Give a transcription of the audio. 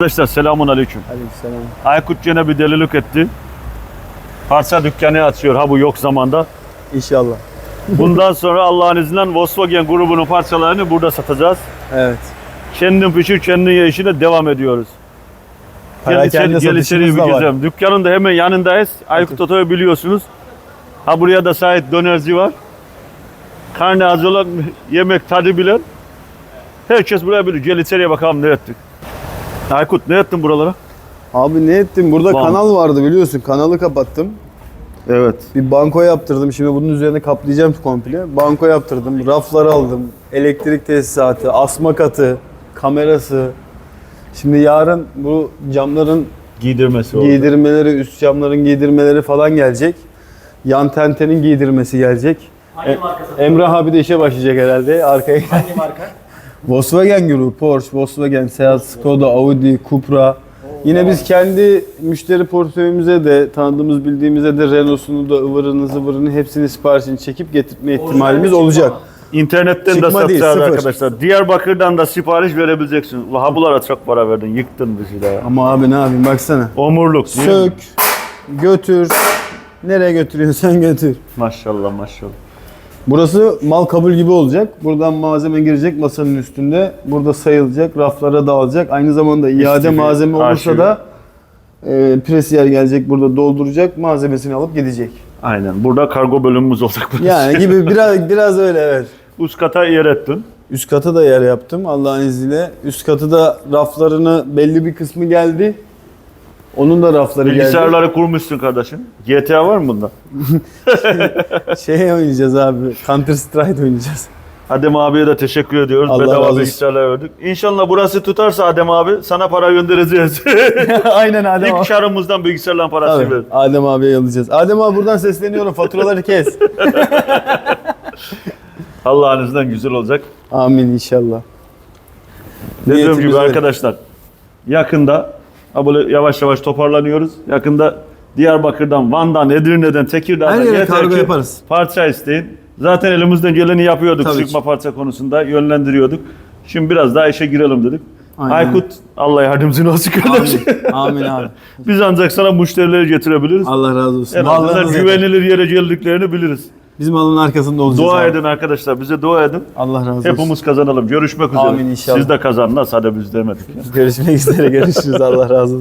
Arkadaşlar selamun aleyküm. Aleykümselam. Aykut gene bir delilik etti. Parça dükkanı açıyor ha bu yok zamanda. İnşallah. Bundan sonra Allah'ın izniyle Volkswagen grubunun parçalarını burada satacağız. Evet. Kendin pişir kendin ye işine devam ediyoruz. Gel içeri, gel içeri bir güzel. Dükkanın da hemen yanındayız. Aykut Oto'yu biliyorsunuz. Ha buraya da sahip dönerci var. Karnı az olan yemek tadı bilen. Herkes buraya biliyor. Gel içeriye bakalım ne ettik. Aykut ne ettin buralara? Abi ne ettim? Burada Bank. kanal vardı biliyorsun. Kanalı kapattım. Evet. Bir banko yaptırdım. Şimdi bunun üzerine kaplayacağım komple. Banko yaptırdım. Rafları aldım. Elektrik tesisatı, asma katı, kamerası. Şimdi yarın bu camların Giydirmesi oldu. giydirmeleri, üst camların giydirmeleri falan gelecek. Yan tentenin giydirmesi gelecek. Hangi marka satın? Emrah abi de işe başlayacak herhalde. Arkaya Hangi marka? Volkswagen grubu, Porsche, Volkswagen, Seat, Skoda, Audi, Cupra. Yine biz kendi müşteri portföyümüze de tanıdığımız bildiğimize de Renault'sunu da ıvırını zıvırını hepsini siparişini çekip getirme ihtimalimiz olacak. İnternetten Çıkma de değil, satacağız sıfır. arkadaşlar. Diyarbakır'dan da sipariş verebileceksin. Vahabulara çok para verdin. Yıktın bizi de. Ama abi ne yapayım baksana. Omurluk. değil mi? Sök, götür. Nereye götürüyorsan götür. Maşallah maşallah. Burası mal kabul gibi olacak. Buradan malzeme girecek masanın üstünde. Burada sayılacak, raflara dağılacak. Aynı zamanda iade İstifi, malzeme olursa da e, presiyer gelecek burada dolduracak, malzemesini alıp gidecek. Aynen. Burada kargo bölümümüz olacak. burası. Yani gibi biraz biraz öyle evet. Üst kata yer ettin. Üst katı da yer yaptım Allah'ın izniyle. Üst katı da raflarını belli bir kısmı geldi. Onun da rafları geldi. Bilgisayarları kurmuşsun kardeşim. GTA var mı bunda? Şey oynayacağız abi. Counter Strike oynayacağız. Adem abiye de teşekkür ediyoruz. Allah Bedava bilgisayarlar verdik. İnşallah burası tutarsa Adem abi sana para göndereceğiz. Aynen Adem İlk abi. karımızdan bilgisayarla parası Tabii, ver. Adem abiye yollayacağız. Adem abi buradan sesleniyorum. Faturaları kes. Allah'ın izniyle güzel olacak. Amin inşallah. Dediğim gibi arkadaşlar yakında ha böyle yavaş yavaş toparlanıyoruz. Yakında Diyarbakır'dan, Van'dan, Edirne'den, Tekirdağ'dan Her yere kargo yaparız. Parça isteyin. Zaten elimizden geleni yapıyorduk Tabii sıkma ki. parça konusunda yönlendiriyorduk. Şimdi biraz daha işe girelim dedik. Aynen. Aykut Allah yardımcın olsun kardeşim. Amin. Amin abi. Biz ancak sana müşterileri getirebiliriz. Allah razı olsun. En azından güvenilir yere geldiklerini biliriz. Biz malın arkasında olacağız. Dua abi. edin arkadaşlar. Bize dua edin. Allah razı olsun. Hepimiz kazanalım. Görüşmek üzere. Amin inşallah. Siz de kazanın. Sadece biz demedik. ya. Görüşmek üzere. Görüşürüz. Allah razı olsun.